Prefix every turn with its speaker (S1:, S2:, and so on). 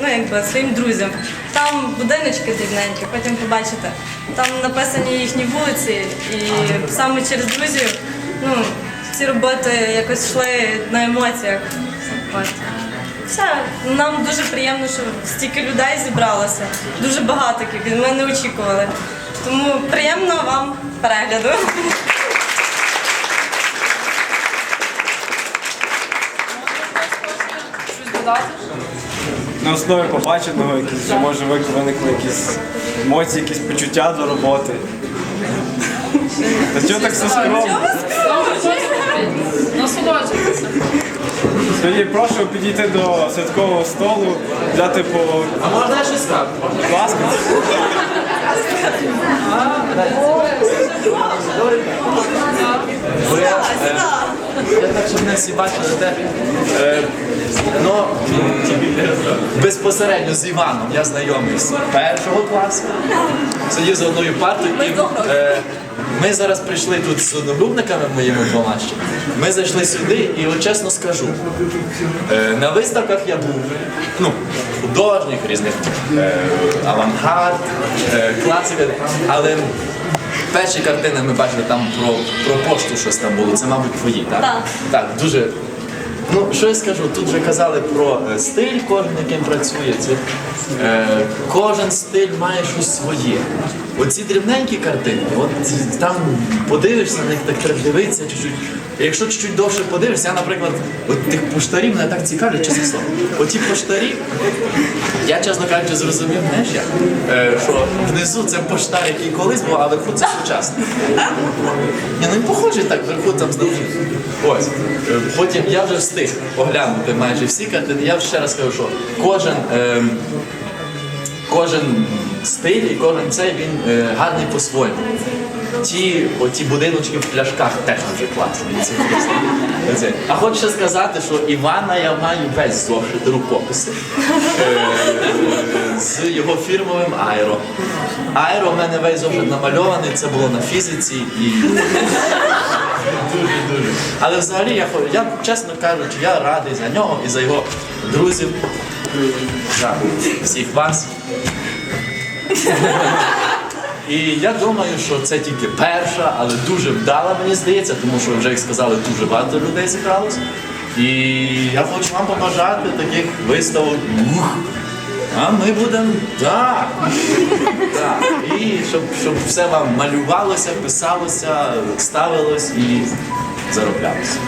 S1: ну, якби, своїм друзям. Там будиночки дрібненькі, потім побачите. Там написані їхні вулиці, і саме через друзів ну, ці роботи якось йшли на емоціях. От. Все, нам дуже приємно, що стільки людей зібралося. Дуже багато кількість, ми не очікували. Тому приємного вам перегляду.
S2: Щось додати?
S3: На основі побаченого якісь, може виникли якісь емоції, якісь почуття до роботи. Та чого так все скромно?
S2: Насолоджуйтеся.
S3: Тоді прошу підійти до святкового столу, взяти по
S4: А можна я щось скажу?
S3: будь ласка.
S4: Бо я, е, щоб не бачили, те, е, ну, безпосередньо з Іваном я знайомий з першого класу, сидів за одною партою. І, е, ми зараз прийшли тут з одногрупниками моїми двома ще. Ми зайшли сюди і от чесно скажу, е, на виставках я був, ну, художніх, різних е, авангард, е, класика, але Перші картини ми бачили там про, про пошту щось там було. Це, мабуть, твої, так?
S1: Так.
S4: Так, дуже. Ну, що я скажу, тут вже казали про е, стиль, кожен яким працює. Це, е, кожен стиль має щось своє. Оці дрібненькі картини, от там подивишся на них, так треба дивитися чуть-чуть. Якщо чуть-чуть довше подивишся, я, наприклад, от тих поштарів мене так цікавлять, чесне слово. Оті поштарі, я, чесно кажучи, зрозумів, знаєш як, е, що внизу це поштар, який колись був, а вверху це сучасний. Ні, ну він похожий так, вверху там знову. Ось. Е, Потім я вже встиг оглянути майже всі картини. Я ще раз кажу, що кожен, ем, кожен стиль і кожен цей він е, гарний по-своєму. Ті, оті будиночки в пляшках теж дуже класні. Це. Оце. А хочу ще сказати, що Івана я маю весь зошит рукописи е, з його фірмовим Айро. Айро в мене весь зошит намальований, це було на фізиці і Дуже-дуже. Але взагалі я, я, чесно кажучи, я радий за нього і за його друзів, за всіх вас. І я думаю, що це тільки перша, але дуже вдала, мені здається, тому що вже як сказали, дуже багато людей зібралось. І я хочу вам побажати таких виставок. А ми будемо так. так. І щоб, щоб все вам малювалося, писалося, ставилось і зароблялося.